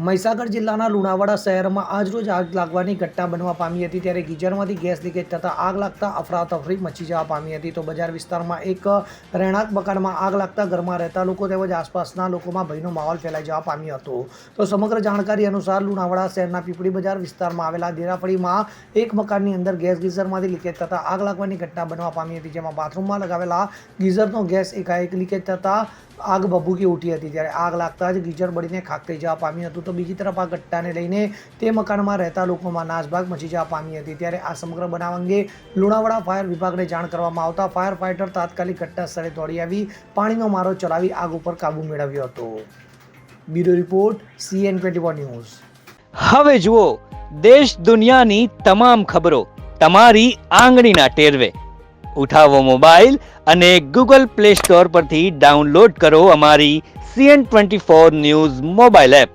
મહીસાગર જિલ્લાના લુણાવાડા શહેરમાં આજરોજ આગ લાગવાની ઘટના બનવા પામી હતી ત્યારે ગીઝરમાંથી ગેસ લીકેજ થતાં આગ લાગતા અફરાતફરી મચી જવા પામી હતી. તો બજાર વિસ્તારમાં એક રહેણાંક મકાનમાં આગ લાગતા ઘરમાં રહેતા લોકો તેમજ આસપાસના લોકોમાં ભયનો માહોલ ફેલાઈ જવા પામ્યો હતો. તો સમગ્ર જાણકારી અનુસાર લુણાવાડા શહેરના પીપળી બજાર વિસ્તારમાં આવેલા દેરાફળીમાં એક મકાનની અંદર ગેસ ગીઝરમાંથી લીકેજ થતાં આગ લાગવાની ઘટના બનવા પામી હતી, જેમાં બાથરૂમમાં લગાવેલા ગીઝરનો ગેસ એકાએક લીકેજ થતાં આગ ભભૂકી ઉઠી હતી. ત્યારે આગ લાગતા જ ગીઝર બળીને ખાક થઈ જવા પામ્યું હતું. તો બીજી તરફ આ ઘટનાને લઈને તે મકાનમાં રહેતા લોકોમાં નાસભાગ મચી જવા પામી હતી. ત્યારે આ સમગ્ર બનાવ અંગે લુણાવાડા ફાયર વિભાગને જાણ કરવામાં આવતા ફાયર ફાઇટર તાત્કાલિક ઘટના સ્થળે દોડી આવી, પાણીનો મારો ચલાવી આગ ઉપર કાબૂ મેળવ્યો હતો. Bureau report CN twenty news. હવે જુઓ, દેશ દુનિયાની તમામ ખબરો તમારી આંગળીના ટેરવે. ઉઠાવો મોબાઈલ અને ગૂગલ પ્લે સ્ટોર પરથી ડાઉનલોડ કરો અમારી CN twenty four news mobile app.